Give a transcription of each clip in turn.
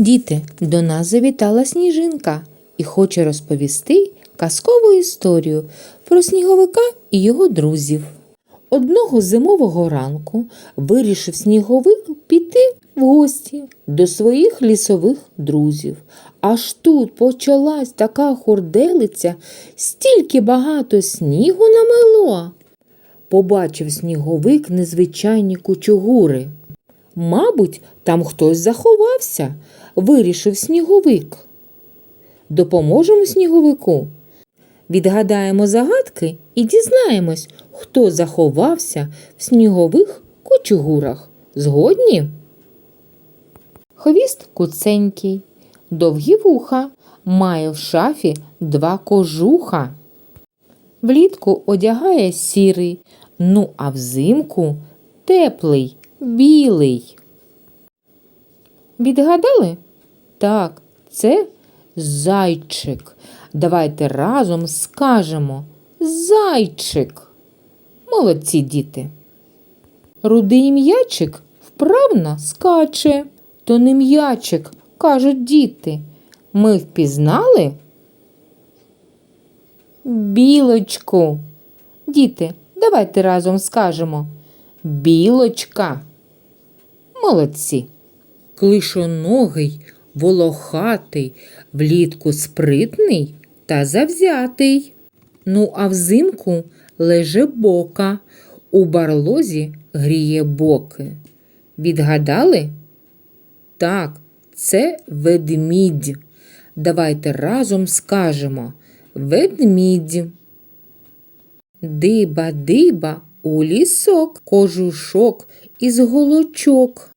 Діти, до нас завітала сніжинка і хоче розповісти казкову історію про сніговика і його друзів. Одного зимового ранку вирішив сніговик піти в гості до своїх лісових друзів. Аж тут почалась така хурделиця, стільки багато снігу намело. Побачив сніговик незвичайні кучугури. Мабуть, там хтось заховався, вирішив сніговик. Допоможемо сніговику. Відгадаємо загадки і дізнаємось, хто заховався в снігових кучугурах. Згодні? Хвіст куценький, довгі вуха, має в шафі два кожуха. Влітку одягає сірий, ну а взимку теплий, білий. Відгадали? Так, це зайчик. Давайте разом скажемо зайчик. Молодці діти. Рудий м'ячик вправно скаче, то не м'ячик, кажуть діти. Ми впізнали білочку. Діти, давайте разом скажемо білочка. Молодці. Клишоногий, волохатий, влітку спритний та завзятий. Ну, а взимку леже бока, у барлозі гріє боки. Відгадали? Так, це ведмідь. Давайте разом скажемо ведмідь. Диба, диба у лісок, кожушок із голочок.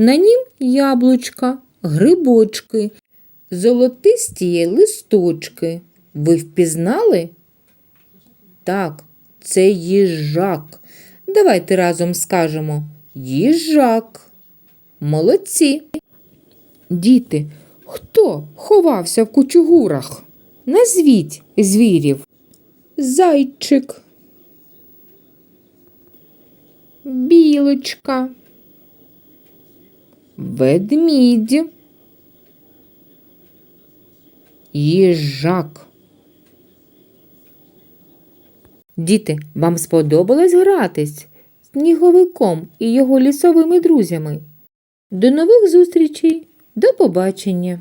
На нім яблучка, грибочки, золотисті листочки. Ви впізнали? Так, це їжак. Давайте разом скажемо їжак. Молодці. Діти, хто ховався в кучугурах? Назвіть звірів. Зайчик. Білочка. Ведмідь. Їжак. Діти, вам сподобалось гратись з сніговиком і його лісовими друзями? До нових зустрічей. До побачення!